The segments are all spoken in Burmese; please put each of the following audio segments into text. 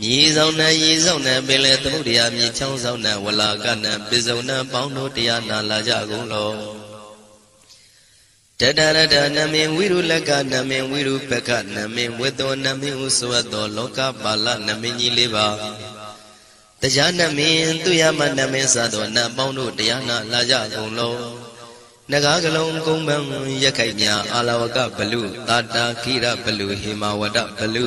မြေဆောင်နဲ့ရေဆောင်နဲ့ပင်လေသမုဒ္ဒရာမြေချောင်းဆောင်နဲ့ဝလာကနဲ့ပိစုံနဲ့ပေါင်းတို့တရားနာလာကြကုန်လောတတရတနမေဝိရုလကနမေဝိရုပကနမေဝေတောနမေဟုဆိုသောလောကပါဠနမေကြီးလေးပါတရားနမေသူရမနမေစသောနတ်ပေါင်းတို့တရားနာလာကြကုန်လောနဂါကလုံးကုံပံရက်ခိုက်ညာအာလဝကဘလူတာတာခိရဘလူဟေမဝဒဘလူ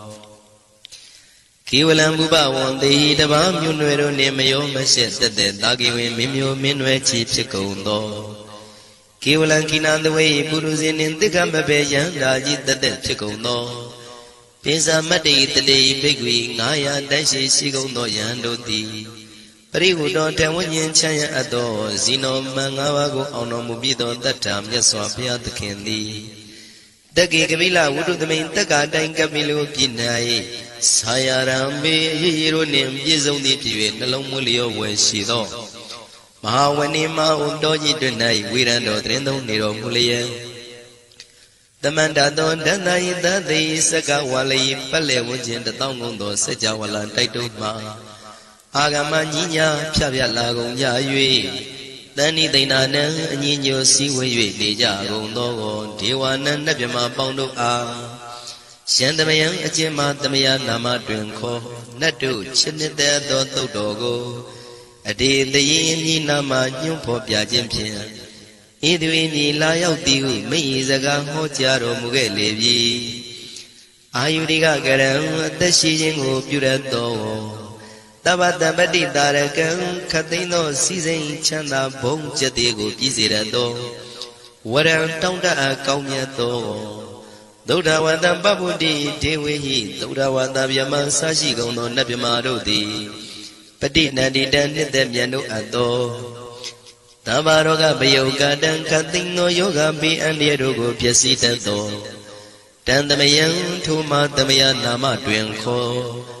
ကေဝလံဘုပဝံတေဟိတပါမြို့နွယ်တို့နှင့်မယောမရှက်သက်သက်တာကေဝင်မင်းမျိုးမင်းနွယ်ချီဖြစ်ကုန်သောကေဝလံကိနံတဝေပုရုဇဉ်နှင့်တိက္ခမဘေယံဓာကြီးသက်သက်ဖြစ်ကုန်သောပိဇာမတ္တိတတေဘိက္ခွေ900တန်းရှိရှိကုန်သောယံတို့သည်ပရိဟုတော်တဝဉ္ဉ္ချမ်းရအပ်သောဇီနောမန်၅ပါးကိုအောင်တော်မူပြီးသောတတ္ထာမြတ်စွာဘုရားသခင်သည် တက္ကေကပိလဝုဒ္ဓသမိန်တက္ကာတိုင်ကပိလိုပြည်၌ဆာယရံမေရေရေတို့နှင့်ပြည့်စုံသည့်ဖြစ်၍နှလုံးမွေးလျောဝယ်ရှိသောမဟာဝဏိမဟုတော်ကြီးတွင်၌ဝေရန်တော်တရင်သုံးနေတော်မူလျက်တမန္တသောဒန္တယိတသိစကဝါလိပက်လေဝခြင်းတသောင်းကုန်သောစัจ java လတိုက်တုံးမှာအာဂမညီညာဖြတ်ဖြတ်လာကုန်ကြ၍ တဏိသိဏနံအညီညွတ်စည်းဝေး၍နေကြကုန်သောဒေဝနံနတ်မြမပေါင်းတို့အားရှန္တမယံအကျဉ်းမှတမယနာမတွင်ခေါ်နတ်တို့ချစ်နှစ်သက်သောသုတ်တော်ကိုအတေတရင်ညီနာမညွှန်းဖော်ပြခြင်းဖြင့်ဤသူ၏ညီလာရောက်သည်ဟုမိဤစကားဟောကြားတော်မူခဲ့လေပြီအာယုရိကကရံအသက်ရှိခြင်းကိုပြုရသော တပ္ပတပတိတာရကံခသိန်းသောစီစိန်ချမ်းသာဘုံကျက်သေးကိုပြည့်စေရသောဝရံတောင်းတအကောင်းမြတ်သောသုဒ္ဓဝန္တပပ္ပုတိဒေဝေဟိသုဒ္ဓဝန္တဗျမဆရှိကုန်သောနတ်မြမာတို့သည်ပฏิနန္တိတံနှစ်သက်မြတ်တို့အပ်သောသဗ္ဗရောဂပယုကတံခသိန်းသောယောဂပိအန္တရတို့ကိုပျက်စီးတတ်သောတန်တမယံထိုမတမယနာမတွင်ခေါ်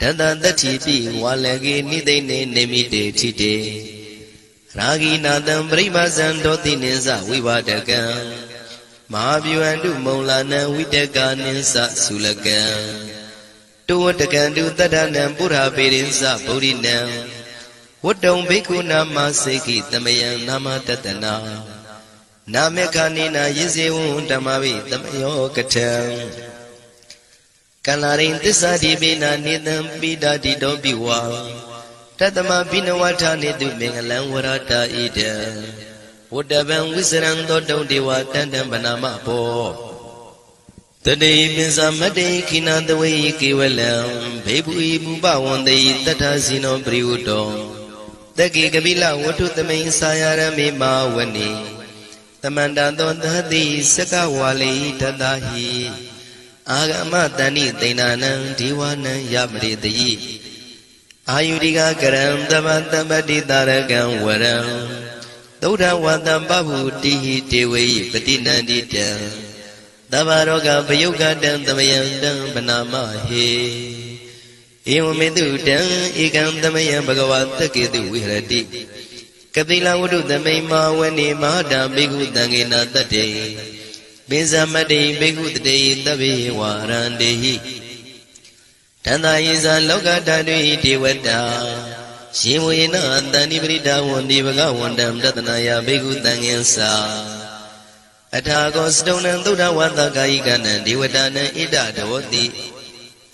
တတတတိပိဝါလကေနိသိနေနေမိတေထိတေရာဂိနာတံပရိပါဇံဒောတိနိသဝိပါဒကံမဟာဗျူဟန္တုမုံလာနံဝိတကနိသသုလကံတောတကံတုတတ္ထနံပုရပေရိသဗုဒိနံဝတ္တုံဘိက္ခုနာမစေကိတမယံနာမတတနာနာမေခာနိနာယဇေဝံဓမ္မဝိတမယောကထံ ကလာရိန်သစ္စာတိပိနာနေတံပိဒာတိတောပိဝါတတမဘိနဝထာနေတုမင်္ဂလံဝရတာဣဒံဝတ္တဗံဝိစရံသောတုံဒေဝတန္တံဗနာမဘောတတိပိစမတ္တိခိနာတဝေကေဝလံဘေဘူဤဘူပဝန္တိတထဇိနောပရိဝတ္တောတက္ကိကပိလဝတ္ထုသမိန်စာယရမေမာဝနိတမန္တသောသတိစကဝါလိတတဟိ အာဂမတဏိသိဏနံဒီဝနံယပရိတိအာယုရိကကရံတမတမတိတာရကံဝရံသုဒ္ဓဝတံပဟုတိဟိတေဝေပတိနန္တိတံသဗ္ဗရောဂပယုတ်ကတံသမယံတံဗနာမဟေဧဝမေတုတံဧကံသမယံဘဂဝတက္ကေတုဝိဟရတိကပိလဝတ္ထုသမိန်မာဝနေမဟာတံဘေကုတံကေနတတ္တေ ပိဇမတိဘေကုတတေတဗ္ဗေဝရန္တေဟိတန္တာယေဇာလောကဓာတုဟိဒေဝတာရှင်ဝေနတန္တိပရိဒါဝန္ဒီဘဂဝန္တံတတနာယဘေကုတံငင်္စာအထာကောစတုံနံသုဒ္ဓဝတ္တကာယိကနံဒေဝတာနံဣဒတဝတိ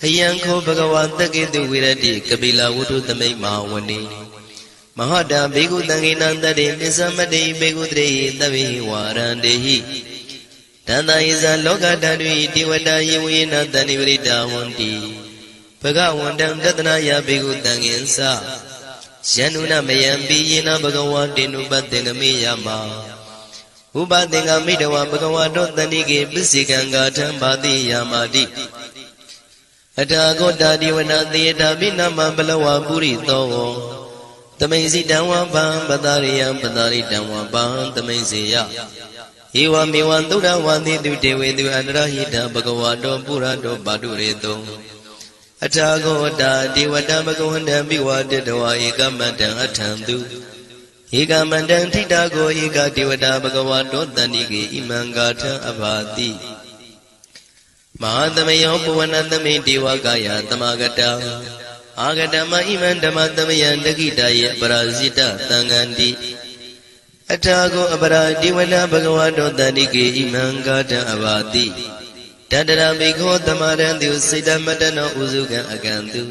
အယံခောဘဂဝါတက္ကေတုဝိရတိကပိလဝုထုသမိတ်မဟာဝဏီမဟာတာဘေကုတံငိနံတတေပိသမတိဘေကုတရေသဗ္ဗေဝါရန္တေဟိ တန္တယဇလောကဓာတုဒေဝတာယေဝေနတန္တိပရိတာဝန္တိဘဂဝန္တံတတနာယဘေကုတံငင်္စာယန္နုနမယံပိယေနဘဂဝါတေနုပတ္တေငမေယမဥပသင်္ကမိတဝဘဂဝါတောတဏိကေပစ္စေကံဂါထံပါတိယာမာတိအထာဂောတာဒီဝနာသေတာပိနမဘလဝပုရိသောသမိန်စီတံဝပံပတာရိယံပတာရိတံဝပံသမိန်စေယ ဧဝမေဝံသုဒ္ဓဝါတိတုတေဝေတုအန္တရဟိတဘဂဝါတောပုရတောပါတုရေတုံအထာဂောတာဒီဝတံဘဂဝန္တံပိဝါတတဝါဧကမတံအထံတုဧကမန္တံထိတာကိုဧကဒေဝတာဘဂဝါတောတန္တိကေဣမံဂါထံအဘာတိမဟာသမယောပဝနသမိဒေဝကာယသမဂတံအာဂတမဣမံဓမ္မသမယံတခိတယေပရာဇိတသံဃန္တိ အထာကိုအပရာဒီဝနဘဂဝါတောတန္တိကေဣမံဂါထံအဘာတိတတရမိခောသမရံတုစိတမတနောဥစုကံအကံတု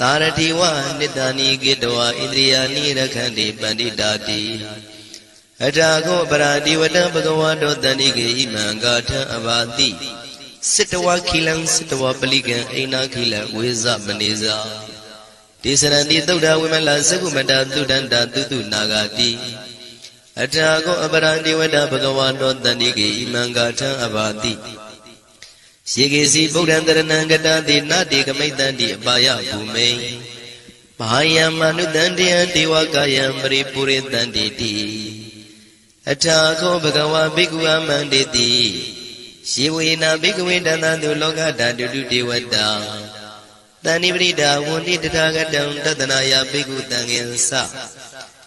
သာရတိဝနိတ္တနိကေတဝဣန္ဒြိယာနိရခန္တိပန္တိတာတိအထာကိုပရာတိဝတံဘဂဝါတောတန္တိကေဣမံဂါထံအဘာတိစစ်တဝခိလံစစ်တဝပလိကံအိနာခိလံဝေဇမနေဇာဒေသရဏိသုဒ္ဓဝိမလသကုမတသုဒန္တာတုတုနာဂတိ အထာကိုအပရံဒီဝတဘဂဝါတောတန္တိကေဣမံဂါထံအဘာတိရေကေစီဗုဒ္ဓံတရဏံကတတိနတေကမိတ္တန္တိအပါယဘူမိန်မဟာယမနုတန္တယဒေဝကာယံပရိပုရိတန္တိတိအထာခောဘဂဝါဘိက္ခုအမန္တေတိရှေဝေနာဘိက္ခဝေတန္တံသူလောကဓာတုတုဒေဝတာတဏိပရိဒါဝန္တိတထာဂတံတတနာယဘိက္ခုတံငင်္စ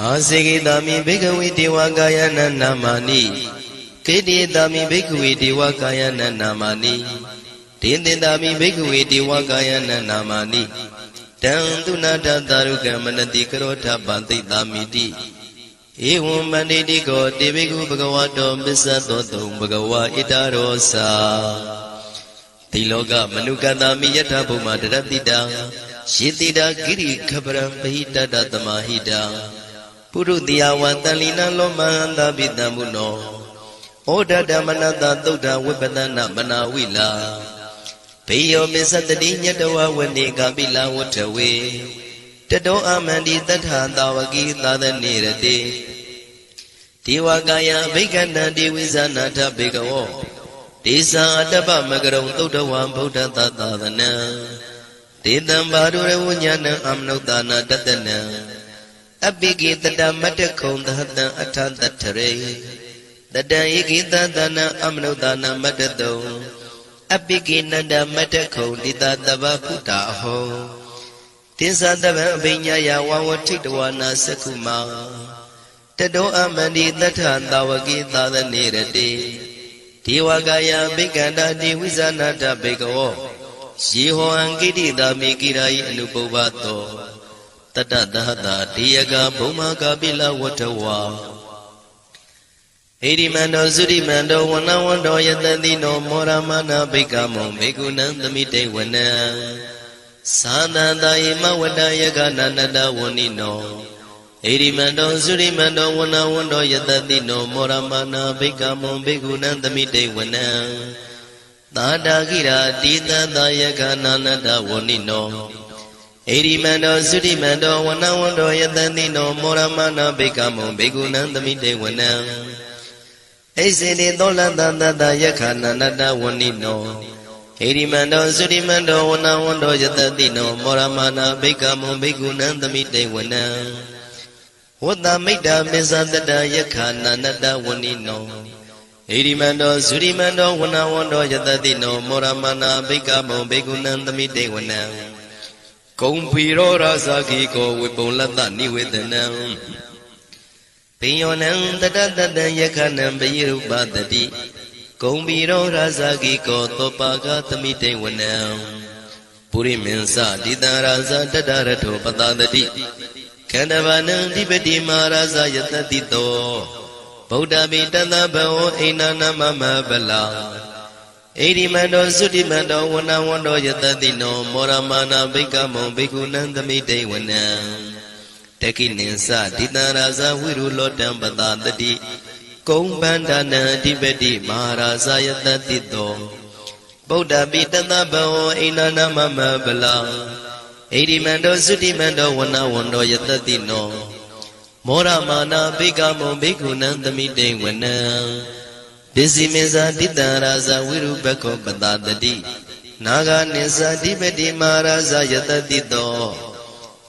အာစေကိတာမိဘိကဝေဒေဝကာယနာနာမာနိကေတိတာမိဘိကဝေဒေဝကာယနာနာမာနိဒေင်တင်တာမိဘိကဝေဒေဝကာယနာနာမာနိတံသူနာတသာရုကမနတိကရောထပံသိတာမိတိဧဝံမန္တိတိကောတေဘိကုဘဂဝတောပစ္စသောတုံဘဂဝါဣတရောစာတိလောကမနုကတမိယထဘုမတရတိတံယေတိတာဂိရိခပရံပဟိတတသမာဟိတံ ပုရုတိယဝတန်လီနလောမဟန္တာပိတံမုနောဩဒဓမ္မနတသုဒ္ဓဝိပဒနာမနာဝိလာဘေယောမစ္စတတိညတဝဝနေကပိလဝထဝေတတောအမန္တိတထာတာဝကိသာသနေရတိဒေဝကာယဘိက္ခန္တံဒေဝိဇာနာထဘေကဝောဒေသံအတ္တပမကရုံသုတ်တဝံဗုဒ္ဓသတ္တသနံဒေတံဘာဒုရဝဉာဏံအမနုဿာနာတတနံ အပိကိတတမတ္တခုံသဟတံအထတထရေတတံဧကိတသနံအမနုဿာနာမတ္တတုံအပိကိနန္ဒမတ္တခုံတိတတဗဗုဒ္ဓအဟောသစ္စာတဗံအဘိညာယဝဝထိတဝနာသက္ခုမာတတောအမန္တိတထသာဝကိသာသနေရတိဒေဝကာယဘိက္ခန္တာတိဝိဇာနာတဘေကဝောယေဟောံကိတိတာမိကိရာယအနုပုဗ္ဗတော တတသဟတာဒေယကဘုံမာကပိလဝတ္ထဝါဟိရိမန္တောသုရိမန္တောဝနဝန္တောယတတိနောမောရမနာဘိကမောဘေကုဏံသမိတေဝနံသာသန္တယေမဝတ္တယကနာနတဝဏိနောဣရိမန္တောသုရိမန္တောဝနဝန္တောယတတိနောမောရမနာဘိကမောဘေကုဏံသမိတေဝနံသာတာကိရာတိတသယကနာနတဝဏိနော ဣရိမန္တောသုရိမန္တောဝနဝန္တောယတတိနောမောရမနာဘိကမောဘေကုဏံသမိတေဝနံဣစေတိသောလတတတယခနာနတဝဏိနောဟိရိမန္တောသုရိမန္တောဝနဝန္တောယတတိနောမောရမနာဘိကမောဘိကုဏံသမိတေဝနံဝတ္တမိတ်တာမေဇတတယခနာနတဝဏိနောဟိရိမန္တောသုရိမန္တောဝနဝန္တောယတတိနောမောရမနာဘိကမောဘိကုဏံသမိတေဝနံ ဂုံဖီရောရာဇာခိကောဝိပုံလတ္တနိဝေဒနံပင်ယောနံတတတတယခနံပယိရုပတတိဂုံဘီရောရာဇာကိကောသောပါကသမိတေဝနံပုရိမင်းစတိတံရာဇာတတရထောပတတတိခန္ဓဗာနံဒီပတိမာရာဇာယတတိတောဗုဒ္ဓမိတသဘဝအိနာနမမဗလာ ဣရိမန္တောသုတိမန္တောဝနဝန္တောယတတိနောမောရမာနာဘိကမောဘိက္ခုနံသမိတေဝနံတကိနိသတိတံရာဇဝိရုလောတံပတတတိကုံဗန္ဒနာအဓိပတိမဟာရာဇယတတိတောဗုဒ္ဓပိတသဘဝအိနာနမမဗလာဣရိမန္တောသုတိမန္တောဝနဝန္တောယတတိနောမောရမာနာဘိကမောဘိက္ခုနံသမိတေဝနံ ပစ္စည်းမေဇာတိတံရာဇဝိရုပခောပတတတိနာဂာနိသတိပတိမဟာရာဇယတတိတော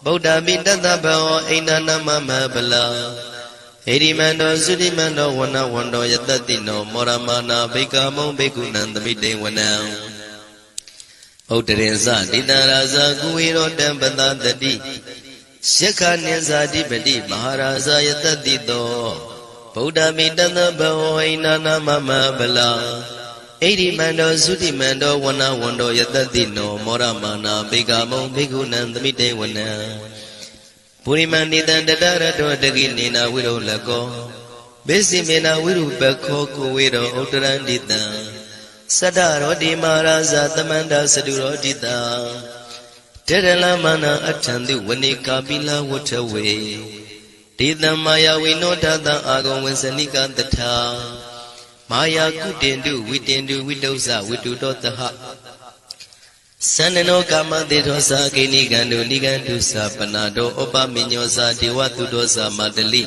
ဗုဒ္ဓပိတသဗဝအိန္ဒနမမဗလာဟိရိမန္တောသုတိမန္တောဝနဝန္တောယတတိနောမောရမာနာဘိကမုံဘိကုဏံသမိတေဝနံဥဒ္ဒရင်စတိတရာဇာကုဝေရောတံပတတတိရှက္ခနိဇာတိပတိမဟာရာဇာယတတိတော ဗုဒ္ဓမိတသဘဝိနာနာမမဗလာဣရိမန္တောသုတိမန္တောဝနဝန္တောယတတိနောမောရမာနာဘိကမုံဘိကုဏံသမိတေဝနံပုရိမန္တိတံတတရတောတကိနေနာဝိရုလကောမေစိမေနာဝိရုပခောကိုဝေရောဥတရန္တိတံသတ္တရောတိမာရာဇာသမန္တာစတုရောတိတံတေရလမနာအထံတိဝနေကာပိလဝထဝေ ဒေတံမာယဝိနောဒတံအာဂုံဝေစနိကတထာမာယာကုတင်တုဝိတင်တုဝိတုဇဝိတုတောတဟသန္နနောကာမတေသောသာကိနိကံတုနိကံတုသာပနာတောဩပမညောသာဒေဝတုတောသာမတလိ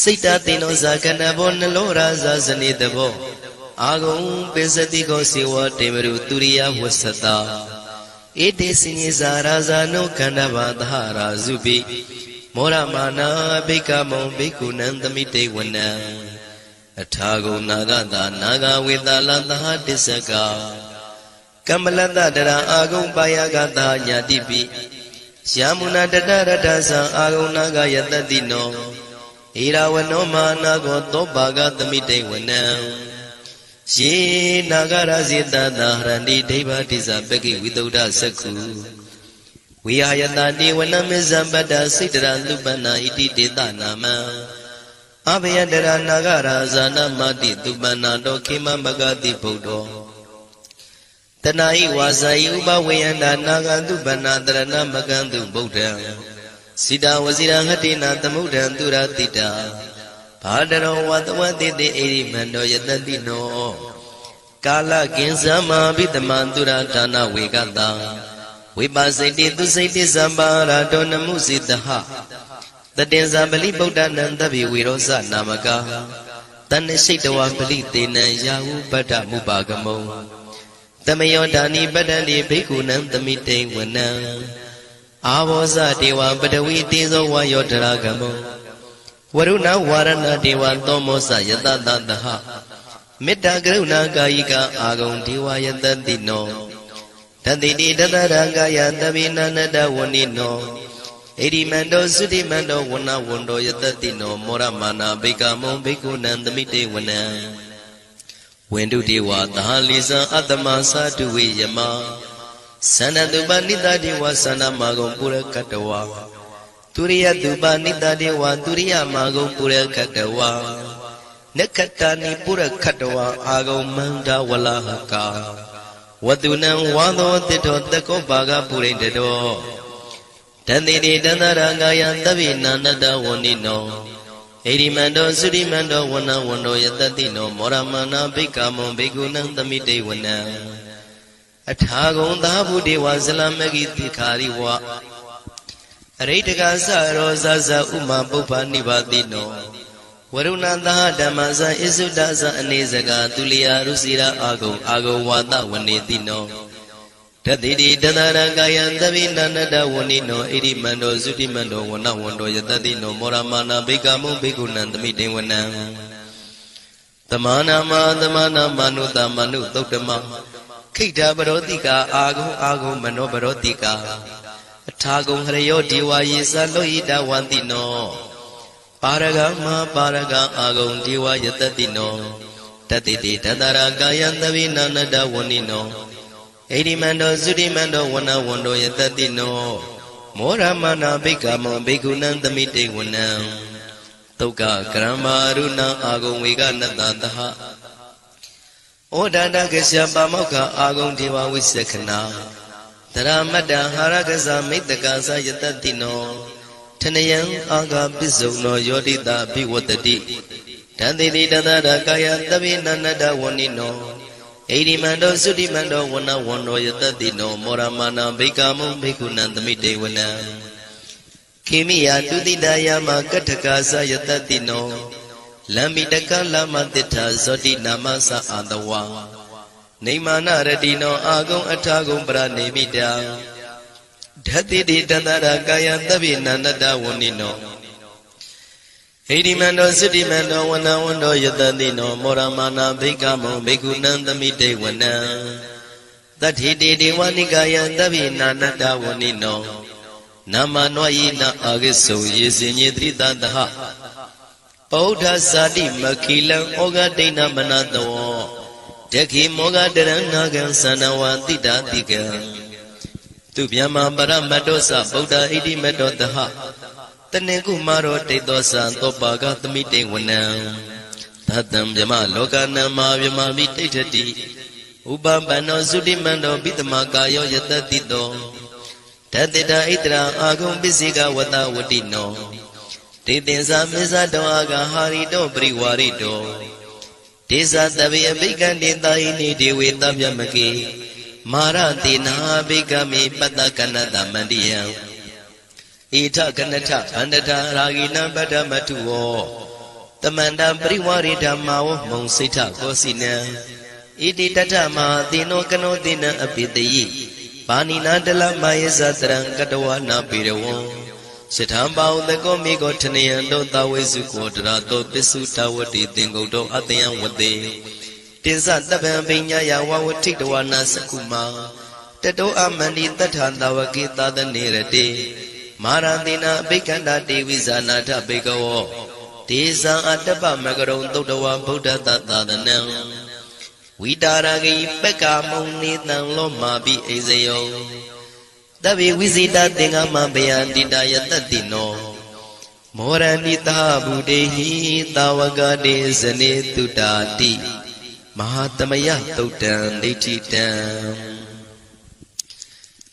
စိတ်တသိနောသာကဏဘောနလောရာဇာဇနိတဘောအာဂုံပိစတိကောစေဝတေမရုသူရိယဝဆတာဧတေစင်ဇာရာဇာနောခန္ဓဘာသဟရာဇုပိ မောရမာနာဘိကမောဘိကုဏံသမိတေဝနံအထာဂုံနာဂတာနာဂဝေတာလသဟတစ္စကာကမ္မလတ္တတရာအာဂုံပါယကတာညာတိပိယာမုနာတတရတသံအာဂုံနာဂယတတိနောဣရာဝနောမာနာကောသောပါကသမိတေဝနံယေနာဂရဇိတတာဟရန္တိဒိဗ္ဗတိဇပကိဝိတုဒ္ဓသက္ခု ဝိဟာယတတိဝနမေဇံပတ္တစိတရလူပနာဣတိတေတနာမံအဘယတရနာဂရာဇာနမတိသူပနာတောခေမမဂတိဗုဒ္ဓောတဏှာဤဝါစာဤဥပဝေယန္တာနာဂန္တုပနာတရဏမကံတုဗုဒ္ဓံစိတဝစီရဟတိနာသမုဒ္ဒံသူရတိတာဘာတရောဝတဝတိတိဣရိမန္တောယတတိနောကာလကင်ဇမဘိတမန္တုရဒါနဝေကတံ ဝိပါစိတိသူစိတိသံပါရာတောနမှုစိတဟတတင်္ဇာပလိဗုဒ္ဓနံတဗ္ဗေဝေရောဇနာမကတဏ္ဍရှိတဝပလိတေနံယာဟုပတ္တမုပါကမုံတမယောဒာနိပတ္တန္တိဘိက္ခုနံသမိတေဝနံအာဘောဇဒေဝပတဝီတေဇောဝါယောတရာကမုံဝရုဏဝါရဏဒေဝသောမောစယတတတဟမေတ္တာကရုဏာကာယိကအာဂုံဒေဝယတတိနော တတိတိတတရကာယတပိနန္တဝဏိနောဣရိမန္တောသုတိမန္တောဝဏဝန္တောယတတိနောမောရမာနာဘိကမုံဘိက္ခုနံသမိတေဝနံဝန္တုတေဝသာလိဇံအတ္တမသာတုဝေယမသန္တတုပနိတတေဝသန္နမာဂုံပုရကတဝါသူရိယတုပနိတတေဝသူရိယမာဂုံပုရကတဝါနက္ခတနိပုရခတဝါအာဂုံမန္တဝလဟကာ ဝတုနံဝါသောတိတောတကောဘာဂပုရိတတောတန်တိတိတန္တရာငါယသဗ္ဗေနာနတဝဏိနောဣရိမန္တောသုရိမန္တောဝနဝန္တောယတတိနောမောရမနာဘိက္ခမုံဘိက္ခုနံသမိတေဝနံအထာဂုံသာဘုဒေဝဇလမဂိတိခာရိဝအရိတကသရောဇဇဥမပုပ္ပနိဗ္ဗာတိနော ဝရုဏသဟဓမ္မဇဣစုဒဇအနေစကသူလျာရုစီရာအာဂုံအာဂုံဝါဒဝနေတိနောတတိတိတသရကာယံသဗိနန္တဝဏိနောဣရိမန္တောသုတိမန္တောဝနဝန္တောယတတိနောမောရမာနာဘိကမုဘိကုဏံသမိတေဝနံသမာနာမသမာနာမနုတမနုသုတ်တမခိတ္တပရောတိကာအာဂုံအာဂုံမနောပရောတိကာအထာဂုံဟရယောဒေဝယေသလောဟိတဝန္တိနော ပါရဂမပါရဂအာဂုံဒေဝယတတိနောတတိတိတတရာကာယံသဗိနန္တဝဏိနောဣရိမန္တောသုတိမန္တောဝနဝန္တောယတတိနောမောရမနာဘိက္ခမောဘိက္ခုနံသမိတေဝနံတုတ်ကကရမရုဏအာဂုံဝေကနတသဟဩဒန္တကစ္စပါမောက္ခအာဂုံဒေဝဝိသခနာတရမတ္တဟာရကဇမိတ္တကာသယတတိနော ထနယံအာဂပစ္စုံနောယောတိတာဘိဝတတိတန်တိတိတသရကာယသဗ္ဗေနန္တဝဏိနောဣရိမန္တောသုတိမန္တောဝနဝန္တောယတတိနောမောရမာနာဘိကာမုံဘိက္ခုနံသမိတေဝနံခေမိယတုတိတယမကတ္ထကာသယတတိနောလမ္မိတကလမတိထာဇောတိနာမသအာတဝါနေမာနရတိနောအာဂုံအထာဂုံပရနေမိတာ ဓတ္တိတိတန္တရာကာယသဗ္ဗေနန္တဝဏိနောဟိတိမန္တောစိတ္တိမန္တောဝနဝန္တောယတတိနော မောရမာနာဘိက္ခမောဘိက္ခုနံသမိတေဝနံတတ္ထိတိဒေဝနိကာယသဗ္ဗေနာနတဝဏိနောနာမနောယိနာအာဂိစုံယေစင်ညေတိတတဟပောဓဇာတိမခိလံဩဃဒိဏမနတောတခိမောဃတရဏဂံသနဝတိတာတိကံ သူဗျမပရမတ္တောသဗုဒ္ဓဣတိမတ္တောတဟတနေကုမာရောတိတ်သောသံသောပါကသမိတေဝနံသတံဗျမလောကနံမာဗျမမိတိဋ္ဌတိဥပပန္နောသုတိမန္တောပိတမကာယောယတတိတောတတိတာဣတရာအာဂုံပစ္စေကဝတဝတိနောတေသင်္စာမေဇတောအာဂဟာရိတောပရိဝါရိတောဒေသတဗေအဘိကံတေတာဟိနေဒေဝေတဗျမကေ မာရတိနာဘိကမေပတ္တကနတမန္တိယံဣထကနထဗန္တတာရာဂိနံပတ္တမတုဝောတမန္တပရိဝရိဓမ္မာဝမုံစိဋ္ဌကောစီနံဣတိတထမဟာတိနောကနောတိနံအပိတယိဘာနိနာတလမယေဇတရံကတဝနာပေရဝံစထံပေါတကောမိကောထနယံတောတဝေစုကောတရာတောပစ္စုတဝတိသင်္ကုတ်တောအတယံဝတေ တင်္စတပံပိညာယဝဝထိတဝနာစကုမာတတောအမန္တိတထာတဝကေသာသနေရတေမာရတိနာအဘိက္ခန္တာတေဝိဇာနာထဘေကဝောဒေဇံအတ္တပမကရုံသုတ်တဝဗုဒ္ဓတသာသနံဝိတာရဂိပက္ခမုံနေတံလောမာပိအိဇယောတဗေဝိဇိတသင်္ကမဘယန္တိတယတတိနောမောရဏိတာဗုဒေဟိတာဝကတေဇနေတုတာတိ မဟာသမယသုတ်တံဒိဋ္ဌိတံ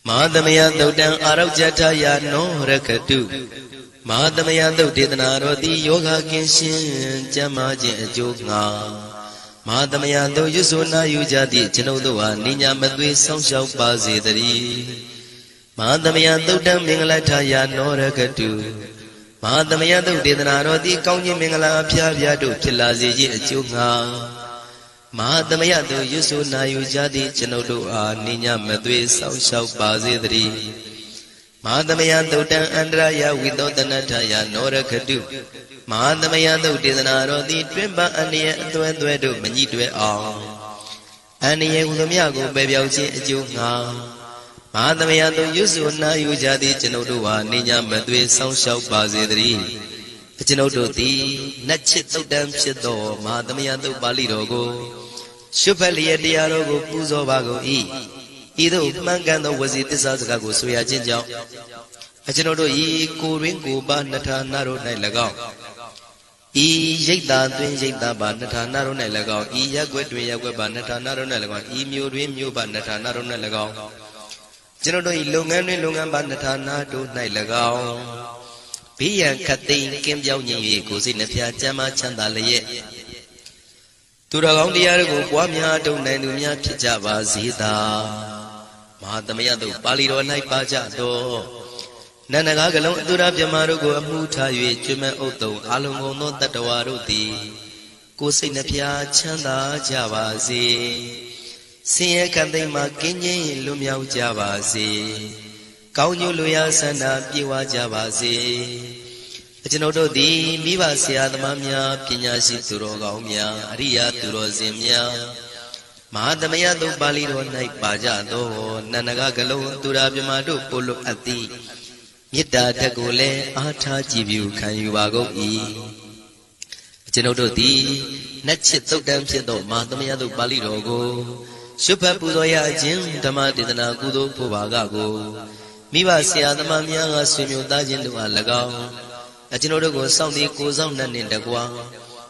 မဟာသမယသုတ်တံအာရုဇထယာနောရခတုမဟာသမယသုတ်ဒေသနာတော်သည်ယောဂကင်းရှင်းကျမ်းမာခြင်းအကျိုးငါမဟာသမယသုတ်ရွဆိုနာယူကြသည့်ကျွန်ုပ်တို့ဟာနိညာမသွေဆောင်းလျှောက်ပါစေတည်းမဟာသမယသုတ်တံမင်္ဂလထယာနောရခတုမဟာသမယတုတ်ဒေသနာတော်သည်ကောင်းခြင်းမင်္ဂလာအဖျားဖျားတို့ဖြစ်လာစေခြင်းအကျိုးငှာ မဟာသမယတုတ်ရွတ်ဆိုနာယူကြသည့်ကျွန်ုပ်တို့အားနိညာမသွေစောင့်ရှောက်ပါစေတည်းမဟာသမယတုတ်တံအန္တရာယဝိသောတနထယနောရခတုမဟာသမယတုတ်ဒေသနာတော်သည်တွင်ပအန္တရာအသွဲသွဲတို့မညှိတွဲအောင်အန္တရာဟူသည်မြကိုပယ်ပြောက်ခြင်းအကျိုးငှာမဟာသမယတုတ်ရွတ်ဆိုနာယူကြသည့်ကျွန်ုပ်တို့အားနိညာမသွေစောင့်ရှောက်ပါစေတည်း ကျွန်ုပ်တို့သည်နတ်ချစ်တုတ်တံဖြစ်သောမဟာသမယတုတ်ပါဠိတော်ကိုရှုဖက်လျက်တရားတော်ကိုပူဇော်ပါကုန်၏ဤသို့မှန်ကန်သောဝစီတစ္ဆာစကားကိုဆိုရခြင်းကြောင့်အကျွန်ုပ်တို့ဤကိုရင်းကိုပါနှစ်ဌာနတို့၌၎င်းဤရိတ်တာတွင်ရိတ်တာပါနှစ်ဌာနတို့၌၎င်းဤရက်ွက်တွင်ရက်ွက်ပါနှစ်ဌာနတို့၌၎င်းဤမျိုးတွင်မျိုးပါနှစ်ဌာနတို့၌၎င်းကျွန်ုပ်တို့ဤလုပ်ငန်းတွင်လုပ်ငန်းပါနှစ်ဌာနတို့၌၎င်း ဘေးရန်ခတ်သိမ်းကင်းပြောင်းခြင်း၍ကိုယ်စိတ်နှဖျားကျမ်းမာချမ်းသာလျက်သူတော်ကောင်းတရားတို့ကိုပွားများတုံနိုင်သူများဖြစ်ကြပါစေသာမဟာသမယတို့ပါဠိတော်၌ပါကြတော်နန္ဒကားကလုံးအတုရပြမတို့ကိုအမှုထား၍ကျွမ်းမဲ့ဥတုံအလုံးကုန်သောတတ္တဝါတို့သည်ကိုယ်စိတ်နှဖျားချမ်းသာကြပါစေဆင်းရဲကံသိမ်းမှကင်းခြင်းလွတ်မြောက်ကြပါစေ ကောင်းကျိုးလူရဆန္ဒပြေဝကြပါစေကျွန်ုပ်တို့သည်မိဘဆရာသမားများပညာရှိသူတော်ကောင်းများအရိယာသူတော်စင်များမဟာသမယသုပါဠိတော်၌ပါကြသောနန္ဒကကလုံးသူရာမြမတို့ပို့လို့အပ်သည်မေတ္တာတက်ကိုလည်းအားထားကြည်ပြုခံယူပါကုန်၏ကျွန်ုပ်တို့သည်နတ်ချစ်သုတ်တန်းဖြစ်သောမဟာသမယသုပါဠိတော်ကိုရှုဖတ်ပူဇော်ရခြင်းဓမ္မဒေသနာကုသိုလ်ဖို့ပါကကို မိဘဆရာသမားများကဆွေမျိုးသားချင်းတို့အား၎င်းအကျွန်ုပ်တို့ကိုစောင့်တည်ကိုဆောင်နှံ့နှင့်တကွာ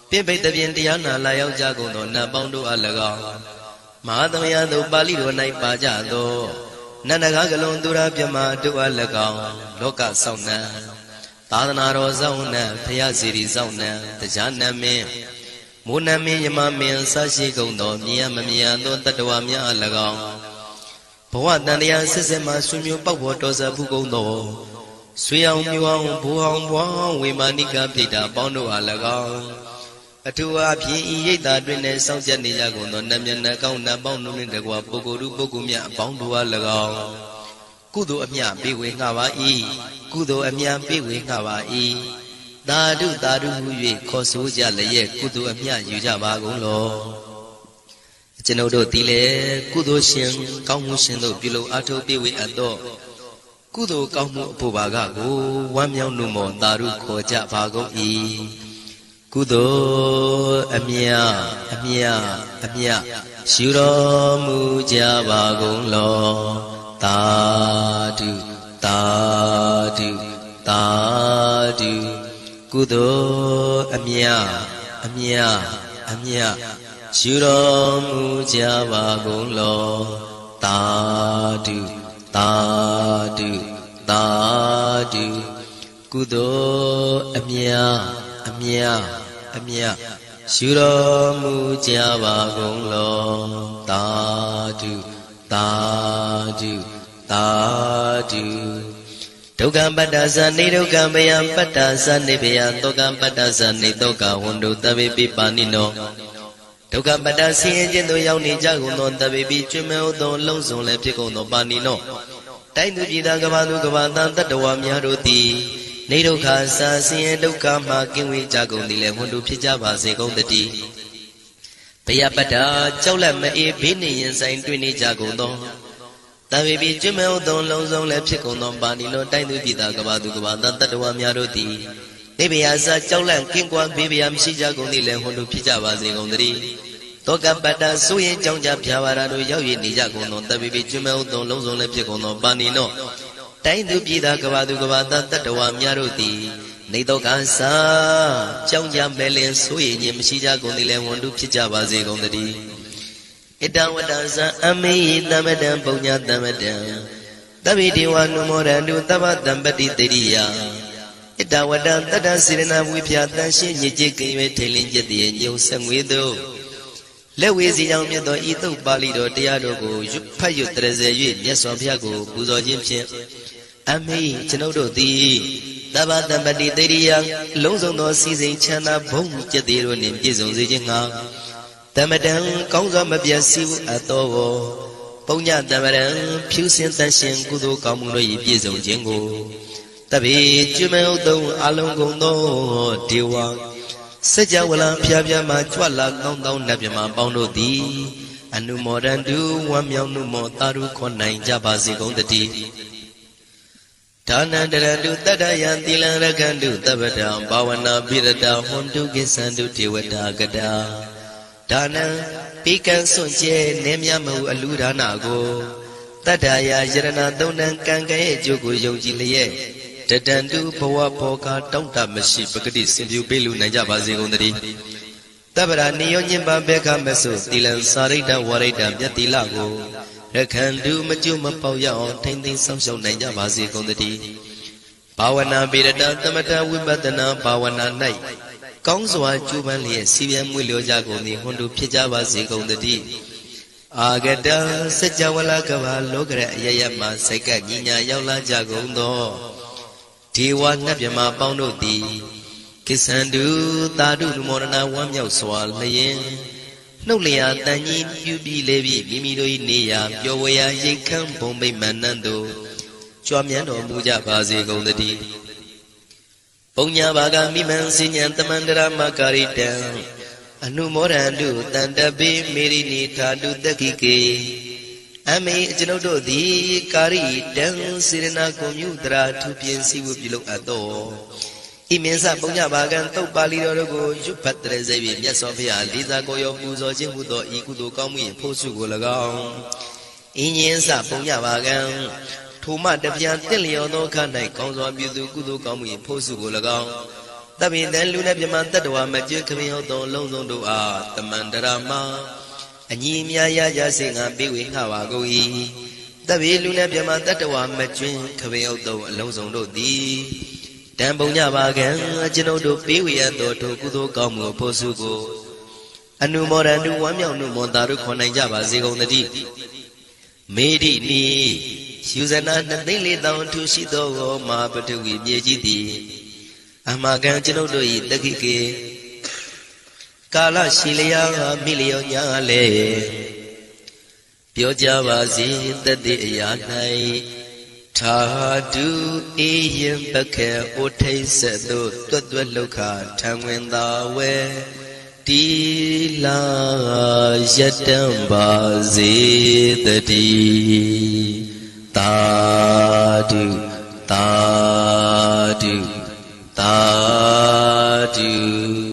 ပြိပိတ်တပြင်တရားနာလာရောက်ကြကုန်သောနတ်ပေါင်းတို့အား၎င်းမဟာသမယသို့ပါဠိတော်၌ပါကြသောနန္ဒကားကလွန်သူရပြမတို့အား၎င်းလောကဆောင်နှံသာသနာတော်ဆောင်နှံဖရာစီရီဆောင်နှံတရားနမင်းမိုးနမင်းယမမင်းဆရှိကုန်သောမြင်ရမမြင်သောတတ္တဝါများအား၎င်း ဘဝတန်တရားစစ်စစ်မှဆွေမျိုးပေါက်ပေါ်တော်စပ်ဖူးကုန်သောဆွေအောင်မျိုးအောင်ဘူအောင်ဘွားဝေမာနိကပြိတာပေါင်းတို့အား၎င်းအထူးအဖြင့်ဤရိတ်တာတွင်လည်းစောင့်ကြနေကြကုန်သောနတ်မြတ်နတ်ကောင်းနတ်ပေါင်းတို့နှင့်တကွာပုဂ္ဂိုလ်တို့ပုဂ္ဂိုလ်များအပေါင်းတို့အား၎င်းကုသိုလ်အမြပေးဝေငှပါ၏ကုသိုလ်အမြပေးဝေငှပါ၏သာဓုသာဓုဟု၍ခေါ်ဆိုကြလျက်ကုသိုလ်အမြယူကြပါကုန်လော ကျွန်ုပ်တို့သည်လည်းကုသိုလ်ရှင်ကောင်းမှုရှင်တို့ပြုလုပ်အားထုတ်ပေးဝေအပ်သောကုသိုလ်ကောင်းမှုအဖို့ပါကကိုဝမ်းမြောက်နှုမောသာဓုခေါ်ကြပါကုန်၏ကုသိုလ်အမြအမြအမြရှုတော်မူကြပါကုန်လောသာဓုသာဓုသာဓုကုသိုလ်အမြအမြအမြ ရှုတော်မူကြပါကုန်လောသာဓုသာဓုသာဓုကုသိုလ်အမြအမြအမြရှုတော်မူကြပါကုန်လောသာဓုသာဓုသာဓုဒုက္ခပတ္တသနေဒုက္ခမယပတ္တသနေဘယသောကပတ္တသနေသောကဝန္တုတဗေပိပါဏိနော ဒုက္ခပတ္တဆင်းရဲခြင်းသို့ရောက်နေကြကုန်သောတဗေပိကျွမဲဥသောလုံးစုံလည်းဖြစ်ကုန်သောပါဏိနောတိုင်းသူပြည်သားကဘာသူကဘာသားတတ္တဝါများတို့သည်နေဒုက္ခစာဆင်းရဲဒုက္ခမှကင်းဝေးကြကုန်သည်လည်းဝန္တုဖြစ်ကြပါစေကုန်တည်းဘယပတ္တကြောက်လက်မအေးဘေးနေရင်ဆိုင်တွေ့နေကြကုန်သောတဗေပိကျွမဲဥသောလုံးစုံလည်းဖြစ်ကုန်သောပါဏိနောတိုင်းသူပြည်သားကဘာသူကဘာသားတတ္တဝါများတို့သည် နေဘယာစာကြောက်လန့်ကင်းကွာဘေးဘယာမရှိကြကုန်သည်လည်းဟွန်တို့ဖြစ်ကြပါစေကုန်သတည်းတောကပတ္တဆိုရင်ကြောင့်ကြဖြာပါရာတို့ရောက်ရည်နေကြကုန်သောတပိပိကျွမဲဥသုံလုံးစုံလည်းဖြစ်ကုန်သောပါဏိနောတိုင်းသူပြည်သားကဘာသူကဘာသားတတ္တဝါများတို့သည်နေတော့ကစာကြောင့်ကြမဲ့လင်ဆိုရင်ခြင်းမရှိကြကုန်သည်လည်းဝန်တုဖြစ်ကြပါစေကုန်သတည်းဣတဝတ္တဇံအမေယသမတံပုံညာသမတံတပိတိဝနုမောရတုသဗ္ဗတံပတိတရိယာ ဣတဝတ္တတတ္တစေရနာဝိဖျာတန်ရှင်းညစ်ကြေးကင်ရွယ်ထိန်လင်းကျက်တည်းညုံဆက်ငွေတို့လက်ဝေစီကြောင့်မြတ်သောဤသုတ်ပါဠိတော်တရားတော်ကိုရွတ်ဖတ်ရွတ်တရစေ၍မြတ်စွာဘုရားကိုပူဇော်ခြင်းဖြင့်အမေကျွန်ုပ်တို့သည်သဗ္ဗတမ္ပတိတေရိယအလုံးစုံသောစီစဉ်ချမ်းသာဘုံကျက်သေးတို့နှင့်ပြည့်စုံစေခြင်းငှာတမတံကောင်းစွာမပြတ်စီဝအပ်သောပုညတမရံဖြူစင်တန်ရှင်ကုသိုလ်ကောင်းမှုတို့၏ပြည့်စုံခြင်းကို တပိကျွမေဥတုံအလုံးကုန်သောဒေဝစัจ java လံဖျားဖျားမှကြွလာကောင်းသောနတ်မြမပေါင်းတို့သည်အနုမောဒန္တုဝမ်းမြောက်မှုမောတာရုခွန်နိုင်ကြပါစေကုန်တည်းဒါနန္တရတုတတ္တယံသီလံရကန္တုတပ္ပတံဘာဝနာပိရတဟွန်တုကိသန္တုဒေဝတာကတာဒါနံပိကံစွန့်ကျဲနေမြမဟုအလူဒါနာကိုတတ္တရာယရဏသုံးတန်ကံကဲ့အကျိုးကိုယုံကြည်လျက် တတန်တုဘဝဘောကတောင့်တမရှိပဂတိစင်ပြူပေးလူနိုင်ကြပါစေကုန်တည်းတပ္ပရာနိယောညင်ပံဘေခမဆုသီလံစာရိတ္တဝရိတ္တမြတ်တိလကိုရခန္တုမကျွမပေါက်ရအောင်ထိမ့်သိမ်းဆောင်ရှောက်နိုင်ကြပါစေကုန်တည်းဘာဝနာပိရတသမထဝိပဿနာဘာဝနာ၌ကောင်းစွာကျူးပန်းလျက်စီပြန်မွေလျောကြကုန်သည်ဟွန်တူဖြစ်ကြပါစေကုန်တည်းအာဂတစัจ java လကဘာလောကရအယယမစိတ်ကညီညာရောက်လာကြကုန်သော ဒေဝနတ်မြမပေါင်းတို့သည်ကိစ္ဆန္တုသာဓုနမောရဏဝမ်းမြောက်စွာလျင်နှုတ်လျာတန်ကြီးပြုပြီးလေပြီးမိမိတို့၏နေရာပျော်ဝေရာရိတ်ခမ်းဘုံမိတ်မန္တန်တို့ကြွမြန်းတော်မူကြပါစေကုန်သတည်းပုံညာဘာကမိမံစဉ္ဉံတမန္တရမကာရိတံအနုမောဒန္တုတန်တပိမေရိနိထာတုတက္ခိကေ အမေကျွန်ုပ်တို့သည်ကာရိတံစေရနာကွန်မြူတရာထုပြင်းစည်းဝပြုလုပ်အပ်သောဣမင်းစပုံညဘာကံတုတ်ပါဠိတော်တို့ကိုရွတ်ဖတ်တဲ့စေပြီးမြတ်စွာဘုရားလေးစားကိုရောပူဇော်ခြင်းဟူသောဤကုသိုလ်ကောင်းမှု၏ဖို့စုကို၎င်းအင်းရင်စပုံညဘာကံထိုမှတပြန်တင့်လျော်သောခ၌ကောင်းစွာပြုသူကုသိုလ်ကောင်းမှု၏ဖို့စုကို၎င်းတပိတန်လူနဲ့မြမတတ္တဝါမကျွခမင်းဟုတ်သောလုံးစုံတို့အားတမန္တရာမ အညီအများရကြစေငါပေးဝေငှပါကုန်၏တပိလူနဲ့မြမတတ္တဝါမကျွခမင်းဟုတ်သောအလုံးစုံတို့သည်တံပုံညပါကံကျွန်ုပ်တို့ပေးဝေရသောထိုကုသိုလ်ကောင်းမှုဖို့စုကိုအနုမောဒန္တုဝမ်းမြောက်မှုမွန်တာတို့ခွန်နိုင်ကြပါစေကုန်သတည်းမေဒီနီယူဇနာနှစ်သိန်းလေးတောင်ထူရှိသောမဟာပထဝီမြေကြီးသည်အမကံကျွန်ုပ်တို့၏တခိကေ ကာလရှိလျာမိလျောညာလေပြောကြပါစေတတိအရာ၌ထာတုအေယံပခေဩထိဆက်သို့တွတ်တွတ်လောက်ခထံဝင်သာဝဲတီလာယတံပါစေတတိတာတုတာတုတာတု